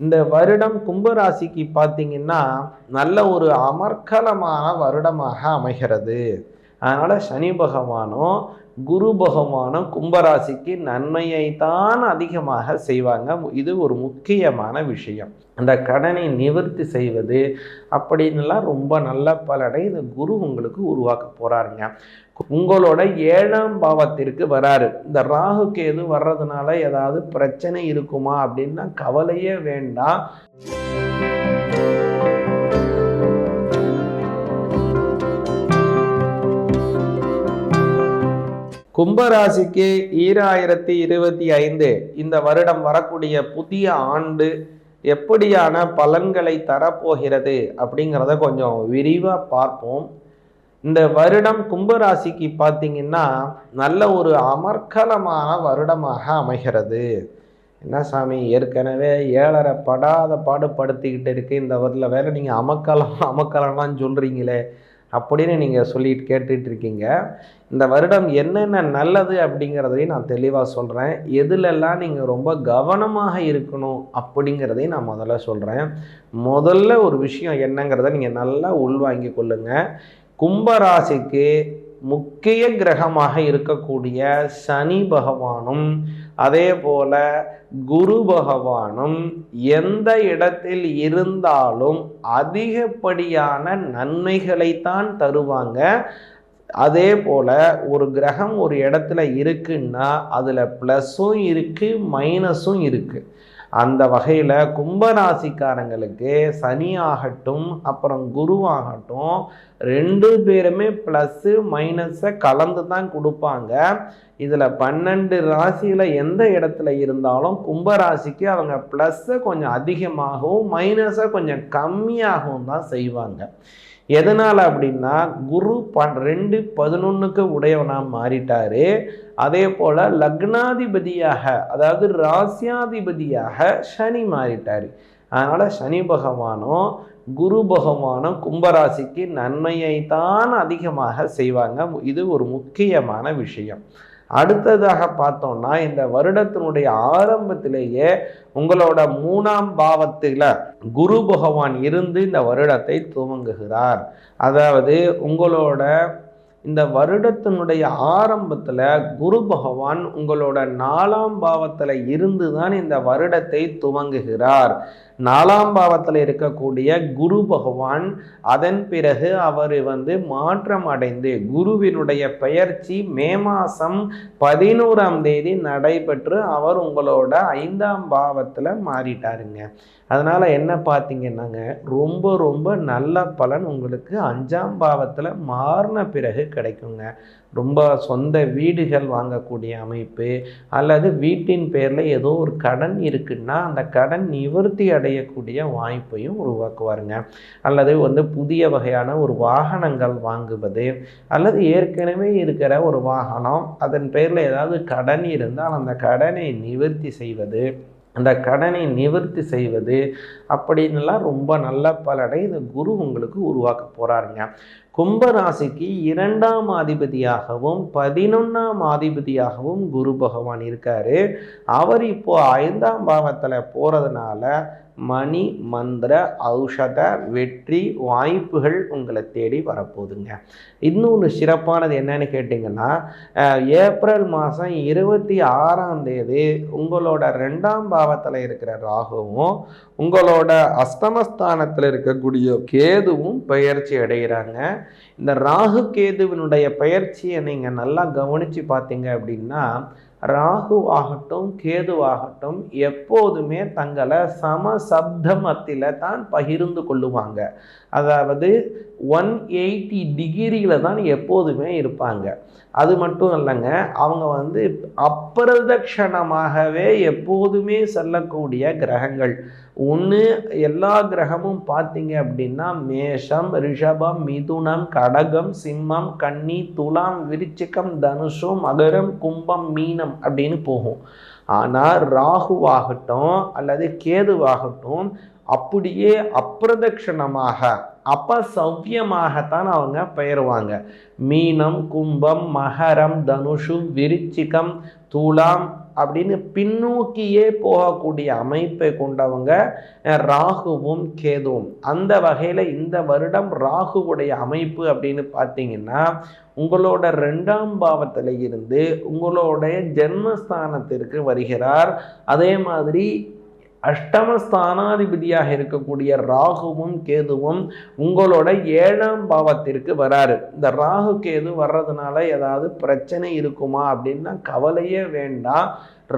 இந்த வருடம் கும்பராசிக்கு பார்த்தீங்கன்னா நல்ல ஒரு அமர்க்கலமான வருடமாக அமைகிறது. அதனால் சனி பகவானும் குரு பகவானும் கும்பராசிக்கு நன்மையை தான் அதிகமாக செய்வாங்க. இது ஒரு முக்கியமான விஷயம். அந்த கடனை நிவர்த்தி செய்வது அப்படின்னுலாம் ரொம்ப நல்ல பலனை இந்த குரு உங்களுக்கு உருவாக்க போகிறாருங்க உங்களோட ஏழாம் பாவத்திற்கு வராரு. இந்த ராகு கேது வர்றதுனால ஏதாவது பிரச்சனை இருக்குமா அப்படின்னா கவலையே வேண்டாம். கும்பராசிக்கு ஈராயிரத்தி இருபத்தி ஐந்து இந்த வருடம் வரக்கூடிய புதிய ஆண்டு எப்படியான பலன்களை தரப்போகிறது அப்படிங்கிறத கொஞ்சம் விரிவாக பார்ப்போம். இந்த வருடம் கும்பராசிக்கு பார்த்தீங்கன்னா நல்ல ஒரு அமர்க்கலமான வருடமாக அமைகிறது. என்ன சாமி ஏற்கனவே ஏழரை படாத பாடுபடுத்திக்கிட்டு இருக்கு. இந்த வருதில் வேற நீங்கள் அமக்கலம் அமக்கலம்லாம் சொல்கிறீங்களே அப்படின்னு நீங்கள் சொல்லிட்டு கேட்டுட்டு இருக்கீங்க. இந்த வருடம் என்னென்ன நல்லது அப்படிங்கிறதையும் நான் தெளிவாக சொல்கிறேன் எதுலெல்லாம் நீங்கள் ரொம்ப கவனமாக இருக்கணும் அப்படிங்கிறதையும் நான் முதல்ல சொல்கிறேன் முதல்ல ஒரு விஷயம் என்னங்கிறத நீங்கள் நல்லா உள்வாங்கி கொள்ளுங்கள் கும்பராசிக்கு முக்கிய கிரகமாக இருக்கக்கூடிய சனி பகவானும் அதே போல குரு பகவானும் எந்த இடத்தில் இருந்தாலும் அதிகப்படியான நன்மைகளைத்தான் தருவாங்க. அதே போல் ஒரு கிரகம் ஒரு இடத்துல இருக்குன்னா அதில் ப்ளஸ்ஸும் இருக்குது மைனஸும் இருக்குது அந்த வகையில் கும்பராசிக்காரங்களுக்கு சனி ஆகட்டும் அப்புறம் குருவாகட்டும் ரெண்டு பேருமே ப்ளஸ்ஸு மைனஸை கலந்து தான் கொடுப்பாங்க. இதில் பன்னெண்டு ராசியில் எந்த இடத்துல இருந்தாலும் கும்பராசிக்கு அவங்க ப்ளஸ்ஸை கொஞ்சம் அதிகமாகவும் மைனஸை கொஞ்சம் கம்மியாகவும் தான் செய்வாங்க. எதனால் அப்படின்னா குரு பன் ரெண்டு பதினொன்றுக்கு உடையவனாக மாறிட்டாரு. அதே போல் லக்னாதிபதியாக அதாவது ராசியாதிபதியாக சனி மாறிட்டார். அதனால் சனி பகவானும் குரு பகவானும் கும்பராசிக்கு நன்மையை தான் அதிகமாக செய்வாங்க. இது ஒரு முக்கியமான விஷயம். அடுத்ததாக பார்த்தோம்னா இந்த வருடத்தினுடைய ஆரம்பத்திலேயே உங்களோட மூணாம் பாவத்தில் குரு பகவான் இருந்து இந்த வருடத்தை துவங்குகிறார். அதாவது உங்களோட இந்த வருடத்தினுடைய ஆரம்பத்தில் குரு பகவான் உங்களோட நாலாம் பாவத்தில் இருந்து தான் இந்த வருடத்தை துவங்குகிறார். நாலாம் பாவத்தில் இருக்கக்கூடிய குரு பகவான் அதன் பிறகு அவர் வந்து மாற்றம் அடைந்து குருவினுடைய பெயர்ச்சி மே மாதம் பதினோராம் தேதி நடைபெற்று அவர் உங்களோட ஐந்தாம் பாவத்தில் மாறிட்டாருங்க. அதனால் என்ன பார்த்தீங்கன்னாங்க ரொம்ப ரொம்ப நல்ல பலன் உங்களுக்கு அஞ்சாம் பாவத்தில் மாறின பிறகு கிடைக்குங்க. ரொம்ப சொந்த வீடுகள் வாங்கக்கூடிய அமைப்பு அல்லது வீட்டின் பேரில் ஏதோ ஒரு கடன் இருக்குன்னா அந்த கடன் நிவர்த்தி அடையக்கூடிய வாய்ப்பையும் உருவாக்குவாருங்க. அல்லது வந்து புதிய வகையான ஒரு வாகனங்கள் வாங்குவது அல்லது ஏற்கனவே இருக்கிற ஒரு வாகனம் அதன் பேரில் ஏதாவது கடன் இருந்தால் அந்த கடனை நிவர்த்தி செய்வது அந்த கடனை நிவர்த்தி செய்வது அப்படின்னுலாம் ரொம்ப நல்ல பலனை இந்த குரு உங்களுக்கு உருவாக்க போகிறாருங்க கும்பராசிக்கு இரண்டாம் அதிபதியாகவும் பதினொன்றாம் அதிபதியாகவும் குரு பகவான் இருக்கார். அவர் இப்போ ஐந்தாம் பாவத்தில் போகிறதுனால மணி மந்திர ஔஷத வெற்றி வாய்ப்புகள் உங்களை தேடி வரப்போகுதுங்க. இன்னொன்று சிறப்பானது என்னன்னு கேட்டிங்கன்னா ஏப்ரல் மாதம் இருபத்தி ஆறாம் தேதி உங்களோட ரெண்டாம் பாவத்தில் இருக்கிற ராகுவும் உங்களோட அஸ்தமஸ்தானத்தில் இருக்கக்கூடிய கேதுவும் பயிற்சி அடைகிறாங்க. இந்த ராகு கேதுவினுடைய பயிற்சியை நீங்கள் நல்லா கவனித்து பார்த்தீங்க அப்படின்னா ராகுவாகட்டும் கேதுவாகட்டும் எப்போதுமே தங்களை சம சப்தமத்தில் தான் பகிர்ந்து கொள்ளுவாங்க. அதாவது ஒன் எயிட்டி டிகிரியில் தான் எப்போதுமே இருப்பாங்க. அது மட்டும் இல்லைங்க அவங்க வந்து அப்பிரதட்சணமாகவே எப்போதுமே செல்லக்கூடிய கிரகங்கள். ஒன்று எல்லா கிரகமும் பார்த்தீங்க அப்படின்னா மேஷம் ரிஷபம் மிதுனம் கடகம் சிம்மம் கன்னி துலாம் விருச்சிக்கம் தனுஷம் மகரம் கும்பம் மீனம் அப்படின்னு போகும். ஆனால் ராகுவாகட்டும் அல்லது கேதுவாகட்டும் அப்படியே அப்பிரதட்சணமாக அபசவ்யமாகத்தான் அவங்க பெயருவாங்க. மீனம் கும்பம் மகரம் தனுஷு விருச்சிகம் துலாம் அப்படின்னு பின்னோக்கியே போகக்கூடிய அமைப்பை கொண்டவங்க ராகுவும் கேதுவும். அந்த வகையில் இந்த வருடம் ராகுவுடைய அமைப்பு அப்படின்னு பார்த்தீங்கன்னா உங்களோட ரெண்டாம் பாவத்தில் இருந்து உங்களுடைய ஜென்மஸ்தானத்திற்கு வருகிறார். அதே மாதிரி அஷ்டம ஸ்தானாதிபதியாக இருக்கக்கூடிய ராகுவும் கேதுவும் உங்களோட ஏழாம் பாவத்திற்கு வராரு. இந்த ராகு கேது வர்றதுனால ஏதாவது பிரச்சனை இருக்குமா அப்படின்னா கவலையே வேண்டாம்.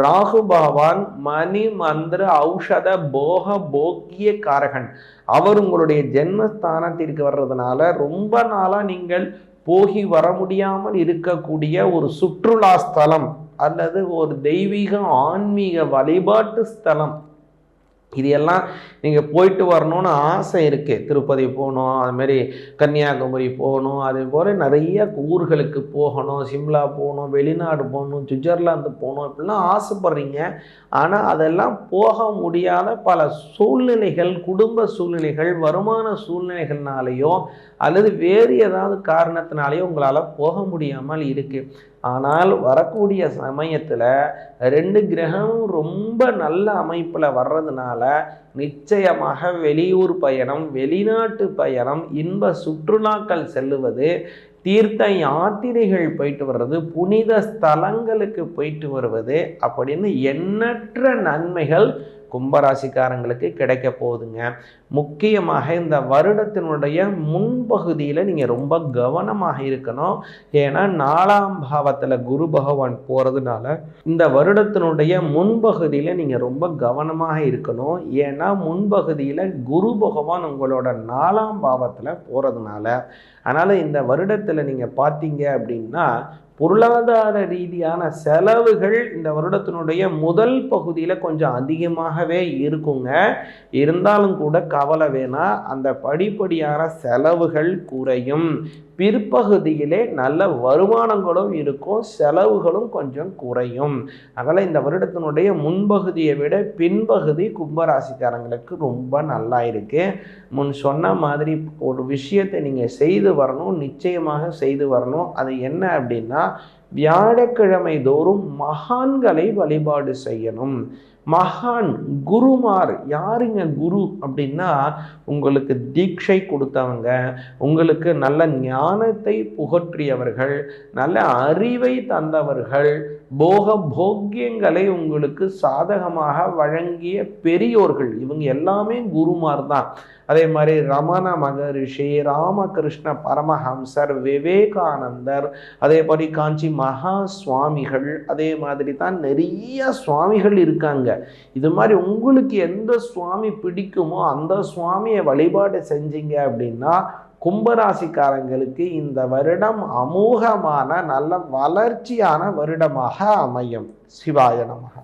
ராகு பகவான் மணி மந்திர ஔஷத போக போக்கிய காரகன். அவர் உங்களுடைய ஜென்மஸ்தானத்திற்கு வர்றதுனால ரொம்ப நாளாக நீங்கள் போகி வர முடியாமல் இருக்கக்கூடிய ஒரு சுற்றுலா ஸ்தலம் அல்லது ஒரு தெய்வீக ஆன்மீக வழிபாட்டு ஸ்தலம் இது எல்லாம் நீங்கள் போயிட்டு வரணும்னு ஆசை இருக்குது திருப்பதி போகணும் அதுமாரி கன்னியாகுமரி போகணும் அதே போல் நிறைய ஊர்களுக்கு போகணும் சிம்லா போகணும் வெளிநாடு போகணும் சுவிட்சர்லாந்து போகணும் இப்படிலாம் ஆசைப்படுறீங்க. ஆனால் அதெல்லாம் போக முடியாத பல சூழ்நிலைகள் குடும்ப சூழ்நிலைகள் வருமான சூழ்நிலைகள்னாலேயோ அல்லது வேறு ஏதாவது காரணத்தினாலேயோ உங்களால் போக முடியாமல் இருக்குது ஆனால் வரக்கூடிய சமயத்தில் ரெண்டு கிரகமும் ரொம்ப நல்ல அமைப்பில் வர்றதுனால நிச்சயமாக வெளியூர் பயணம் வெளிநாட்டு பயணம் இன்ப சுற்றுலாக்கள் செல்லுவது தீர்த்த யாத்திரைகள் போயிட்டு வர்றது புனித ஸ்தலங்களுக்கு போயிட்டு வருவது அப்படின்னு எண்ணற்ற நன்மைகள் கும்பராசிக்காரங்களுக்கு கிடைக்க போகுதுங்க. முக்கியமாக இந்த வருடத்தினுடைய முன்பகுதியில் நீங்கள் ரொம்ப கவனமாக இருக்கணும். ஏன்னா நாலாம் பாவத்தில் குரு பகவான் போகிறதுனால இந்த வருடத்தினுடைய முன்பகுதியில் நீங்கள் ரொம்ப கவனமாக இருக்கணும். ஏன்னா முன்பகுதியில் குரு பகவான் உங்களோட நாலாம் பாவத்தில் போகிறதுனால அதனால் இந்த வருடத்தில் நீங்கள் பார்த்தீங்க அப்படின்னா பொருளாதார ரீதியான செலவுகள் இந்த வருடத்தினுடைய முதல் பகுதியில் கொஞ்சம் அதிகமாகவே இருக்குங்க. இருந்தாலும் கூட கவலை வேணாம். அந்த படிப்படியான செலவுகள் குறையும். பிற்பகுதியிலே நல்ல வருமானங்களும் இருக்கும் செலவுகளும் கொஞ்சம் குறையும். அதனால் இந்த வருடத்தினுடைய முன்பகுதியை விட பின்பகுதி கும்பராசிக்காரங்களுக்கு ரொம்ப நல்லா இருக்கு. முன் சொன்ன மாதிரி ஒரு விஷயத்தை நீங்கள் செய்து வரணும் நிச்சயமாக செய்து வரணும். அது என்ன அப்படின்னா வியாழக்கிழமை தோறும் மகான்களை வழிபாடு செய்யணும். மகான் குருமார். யாருங்க குரு அப்படின்னா உங்களுக்கு தீட்சை கொடுத்தவங்க உங்களுக்கு நல்ல ஞானத்தை புகற்றியவர்கள் நல்ல அறிவை தந்தவர்கள் போக போக்கியங்களை உங்களுக்கு சாதகமாக வழங்கிய பெரியோர்கள் இவங்க எல்லாமே குருமார் தான் அதே மாதிரி ரமண மகரிஷி ராமகிருஷ்ண பரமஹம்சர் விவேகானந்தர் அதே மாதிரி காஞ்சி மகா சுவாமிகள் அதே மாதிரி தான் நிறைய சுவாமிகள் இருக்காங்க. இது மாதிரி உங்களுக்கு எந்த சுவாமி பிடிக்குமோ அந்த சுவாமியை வழிபாடு செஞ்சீங்க அப்படின்னா கும்பராசிக்காரங்களுக்கு இந்த வருடம் அமோகமான நல்ல வளர்ச்சியான வருடமாக அமையும். சிவாய நமகா.